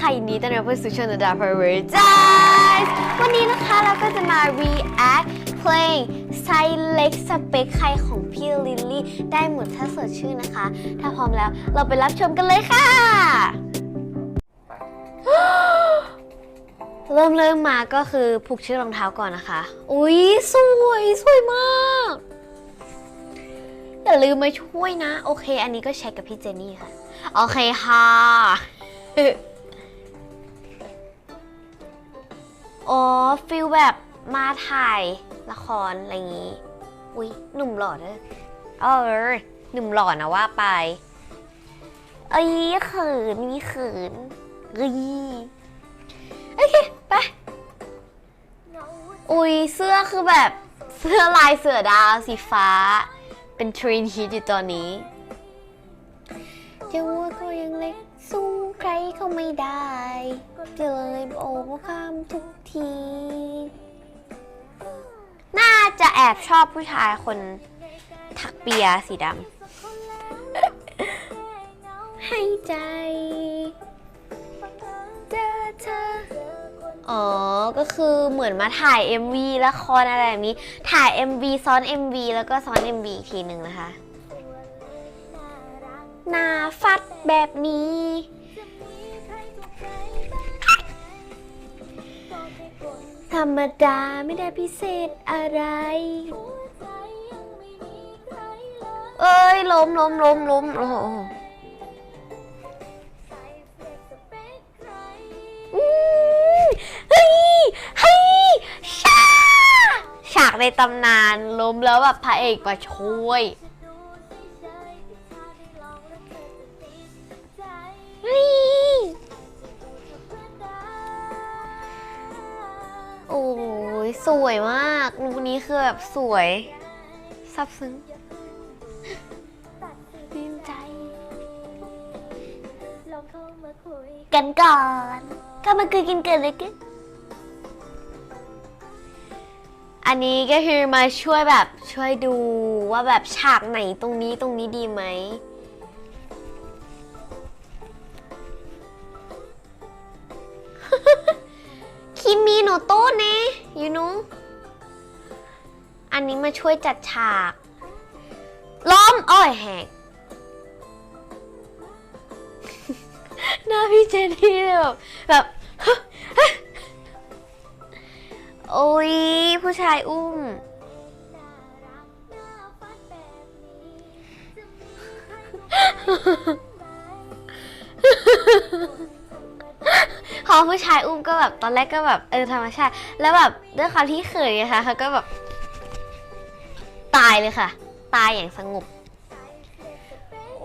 ค่ะยินดีต้อนรับเข้าสู่ช่อง The Dark Forward j a z วันนี้นะคะเราก็จะมา react เพลง Select Spec ใครของพี่ลิลลี่ได้หมดถ้าเสิร์ชชื่อนะคะ ถ้าพร้อมแล้วเราไปรับชมกันเลยค่ะ เริ่มเริ่มมาก็คือผูกชื่อรองเท้าก่อนนะคะ อุ๊ยสวยสวยมากอย่าลืมมาช่วยนะ โอเค อันนี้ก็เช็คกับพี่เจนนี่ค่ะ โอเคค่ะ อ๋อฟิลแบบมาถ่ายละครอะไรอย่างงี้ อุ๊ยหนุ่มหล่อเด้อเออหนุ่มหล่อนะว่าไป เอ้ยเขินมีเขินเอ้ยโอเคไปอุ๊ยเสื้อคือแบบเสื้อลายเสือดาวสีฟ้า เป็นทรีนฮิตอยู่ตอนนี้จะว่าก็ยังเล็กสู้ใครเขาไม่ได้จะเลยโอบข้ามทุก ที น่าจะแอบชอบผู้ชายคนถักเปียสีดำ ให้ใจ เจอเธอ อ๋อ ก็คือเหมือนมาถ่าย MV ละครอะไรแบบนี้ ถ่าย MV ซ้อน MV แล้วก็ซ้อน MV อีกทีหนึ่งนะคะ หน้าฟัดแบบนี้ รรมดาไม่ได้พิเศษอะไร เอ้ยล้มล้มล้มล้มโอ้โหอืมเฮ้ยเฮ้ยชาฉากในตำนานล้มแล้วแบบพระเอกมาช่วย สวยมากรูปนี้คือแบบสวยซับซึ้งดีใจ กันก่อน ก็มาคุยกันเกินเลยกันอันนี้ก็คือมาช่วยแบบช่วยดูว่าแบบฉากไหนตรงนี้ตรงนี้ดีไหม คิมิโนโตะเนะ you know อันนี้มาช่วยจัดฉาก ล้อมอ้อยแหก หน้าพี่เจนี่แบบแบบ โอ้ยผู้ชายอุ้มพอ ผู้ชายอุ้มก็แบบตอนแรกก็แบบเออธรรมชาติ แล้วแบบด้วยความที่เขินไงคะเขาก็แบบตายเลยค่ะ ตายอย่างสงบ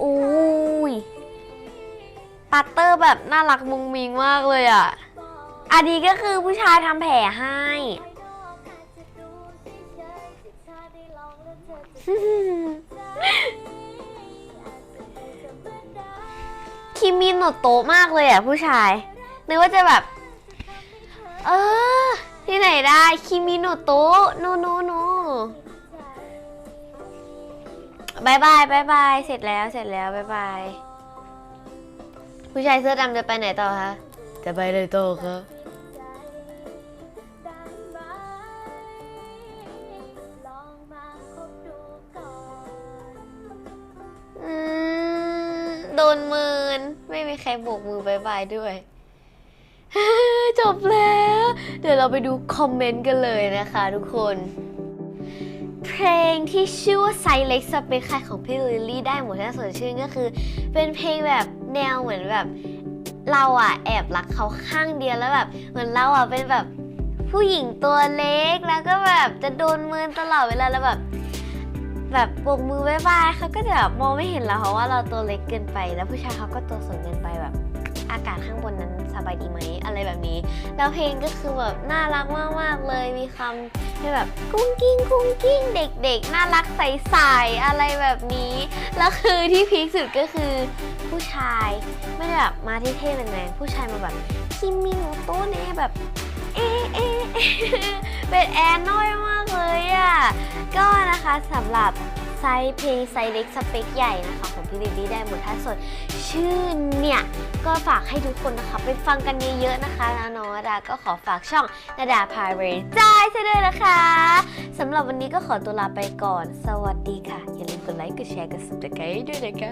อุ้ยปัตเตอร์แบบน่ารักมุงมิงมากเลยอะอันนี้ก็คือผู้ชายทำแผลให้คิมินโนโตมากเลยอะผู้ชาย นึกว่าจะแบบ เออ ที่ไหนได้คิมิโนโตะโนโนโนบายบายบายบายเสร็จแล้วเสร็จแล้วบายบายผู้ชายเสื้อดำจะไปไหนต่อคะจะไปเลยต่อครับอืมโดนเมินไม่มีใครโบกมือบายบายด้วย จบแล้ว เดี๋ยวเราไปดูคอมเมนต์กันเลยนะคะทุกคน เพลงที่ชื่อว่า Silent Space ใครของพี่ลิลลี่ได้หมดถ้าสดชื่นก็คือ เป็นเพลงแบบแนวเหมือนแบบ เราอะแอบรักเขาข้างเดียวแล้วแบบ เหมือนเราอะเป็นแบบผู้หญิงตัวเล็กแล้วก็แบบจะโดนมือตลอดเวลาแล้วแบบ แบบโบกมือบายบายเขาก็จะแบบมองไม่เห็นเราเพราะว่าเราตัวเล็กเกินไป แล้วผู้ชายเขาก็ตัวสูงเกินไปแบบากาศข้างบนนั้นสบายดีไหมอะไรแบบนี้ แล้วเพลงก็คือแบบน่ารักมากๆเลยมีคำที่แบบกุ้งกิ้งกุ้งกิ้งเด็ก ๆ น่ารักใสๆอะไรแบบนี้แล้วคือที่พีคสุดก็คือผู้ชายไม่ได้แบบมาที่เท่แมนๆผู้ชายมาแบบคิมิโนโตะเน่แบบเอเอเอเป็นแอนน้อยมากเลเลยอะ่ะก็นะคะสำหรับ ไซส์เพลงไซส์เล็กสเปคใหญ่นะคะ ของพี่ลิลลี่ได้หมดถ้าสด ชื่อเนี่ย ก็ฝากให้ทุกคนนะคะ ไปฟังกันเยอะๆนะคะแล้วน้องนาดาก็ขอฝากช่องนาดาพาเรจายซะด้วยนะคะสำหรับวันนี้ก็ขอตัวลาไปก่อน สวัสดีค่ะ อย่าลืมกดไลค์กดแชร์กด subscribe ด้วยนะคะ